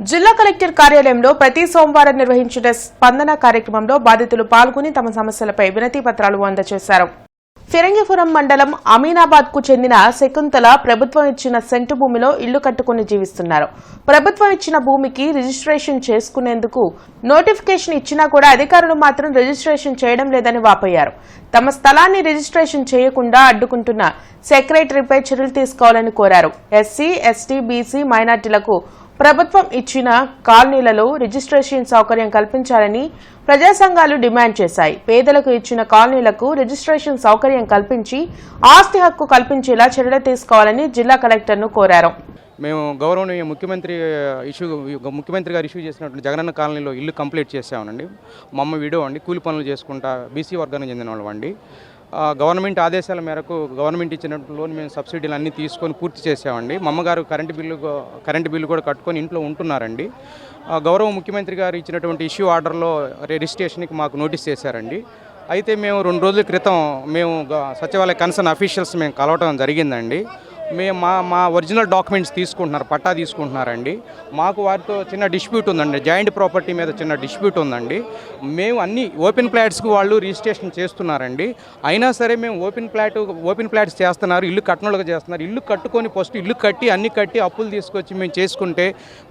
జిల్లా కలెక్టర్ కార్యాలయంలో ప్రతి సోమవారం నిర్వహించిన స్పందన కార్యక్రమంలో బాధితులు పాల్గొని తమ సమస్యలపై వినతి పత్రాలు అందజేశారు. ఫిరంగిపురం మండలం అమీనాబాద్కు చెందిన శకుంతల ప్రభుత్వం ఇచ్చిన సెంటు భూమిలో ఇల్లు కట్టుకుని జీవిస్తున్నారు. ప్రభుత్వం ఇచ్చిన భూమికి రిజిస్ట్రేషన్ చేసుకునేందుకు నోటిఫికేషన్ ఇచ్చినా కూడా అధికారులు మాత్రం రిజిస్ట్రేషన్ చేయడం లేదని వాపోయారు. తమ స్థలాన్ని రిజిస్ట్రేషన్ చేయకుండా అడ్డుకుంటున్న సెక్రటరీపై చర్యలు తీసుకోవాలని కోరారు. ఎస్సీ ఎస్టీ బీసీ మైనార్టీలకు ప్రభుత్వం ఇచ్చిన కాలనీలలో రిజిస్ట్రేషన్ సౌకర్యం కల్పించాలని ప్రజా సంఘాలు డిమాండ్ చేశాయి. పేదలకు ఇచ్చిన కాలనీలకు రిజిస్ట్రేషన్ సౌకర్యం కల్పించి ఆస్తి హక్కు కల్పించేలా చర్యలు తీసుకోవాలని జిల్లా కలెక్టర్ను కోరారు. మేము గౌరవనీయ ముఖ్యమంత్రి ఇష్యూ ముఖ్యమంత్రి గారు ఇష్యూ చేసినటువంటి జగనన్న కాలనీలో ఇల్లు కంప్లీట్ చేసామనండి మా అమ్మ విడో అండి కూలి పనులు చేసుకుంటా బీసీ వర్గానికి చెందిన వాళ్ళం అండి. గవర్నమెంట్ ఆదేశాల మేరకు గవర్నమెంట్ ఇచ్చినట్టు లోన్ మేము సబ్సిడీలు అన్నీ తీసుకొని పూర్తి చేసామండి మా అమ్మగారు కరెంటు బిల్లు కరెంటు బిల్లు కూడా కట్టుకొని ఇంట్లో ఉంటున్నారండి. గౌరవ ముఖ్యమంత్రి గారు ఇచ్చినటువంటి ఇష్యూ ఆర్డర్లో రిజిస్ట్రేషన్కి మాకు నోటీస్ చేశారండి. అయితే మేము రెండు రోజుల క్రితం మేము గ- సచివాలయ కన్సర్న్ అఫీషియల్స్ మేము కలవటం జరిగిందండి. మేము మా మా ఒరిజినల్ డాక్యుమెంట్స్ తీసుకుంటున్నారు పట్టా తీసుకుంటున్నారండి. మాకు వారితో చిన్న డిస్ప్యూట్ ఉందండి జాయింట్ ప్రాపర్టీ మీద చిన్న డిస్ప్యూట్ ఉందండి. మేము అన్ని ఓపెన్ ప్లాట్స్కి వాళ్ళు రిజిస్ట్రేషన్ చేస్తున్నారండి. అయినా సరే మేము ఓపెన్ ప్లాట్ ఓపెన్ ప్లాట్స్ చేస్తున్నారు ఇల్లు కట్టినోళ్ళుగా చేస్తున్నారు. ఇల్లు కట్టుకొని ఫస్ట్ ఇల్లు కట్టి అన్ని కట్టి అప్పులు తీసుకొచ్చి మేము చేసుకుంటే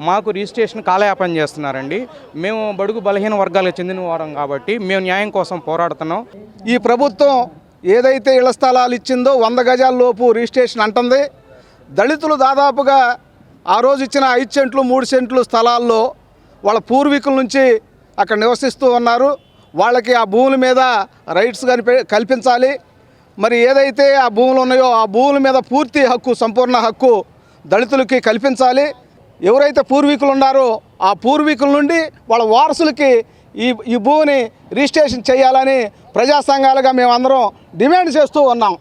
మాకు రిజిస్ట్రేషన్ కాలయాపన చేస్తున్నారండి. మేము బడుగు బలహీన వర్గాలకు చెందిన వారం కాబట్టి మేము న్యాయం కోసం పోరాడుతున్నాం. ఈ ప్రభుత్వం ఏదైతే ఇళ్ళ స్థలాలు ఇచ్చిందో వంద గజాల లోపు రిజిస్ట్రేషన్ అంటుంది. దళితులు దాదాపుగా ఆ రోజు ఇచ్చిన ఐదు సెంట్లు మూడు సెంట్లు స్థలాల్లో వాళ్ళ పూర్వీకుల నుంచి అక్కడ నివసిస్తూ ఉన్నారు. వాళ్ళకి ఆ భూముల మీద రైట్స్ కనిపి కల్పించాలి. మరి ఏదైతే ఆ భూములు ఉన్నాయో ఆ భూముల మీద పూర్తి హక్కు సంపూర్ణ హక్కు దళితులకి కల్పించాలి. ఎవరైతే పూర్వీకులు ఉన్నారో ఆ పూర్వీకుల నుండి వాళ్ళ వారసులకి ఈ ఈ భూమిని రిజిస్ట్రేషన్ చేయాలని ప్రజా సంఘాలుగా మేమందరం డిమాండ్ చేస్తూ ఉన్నాం.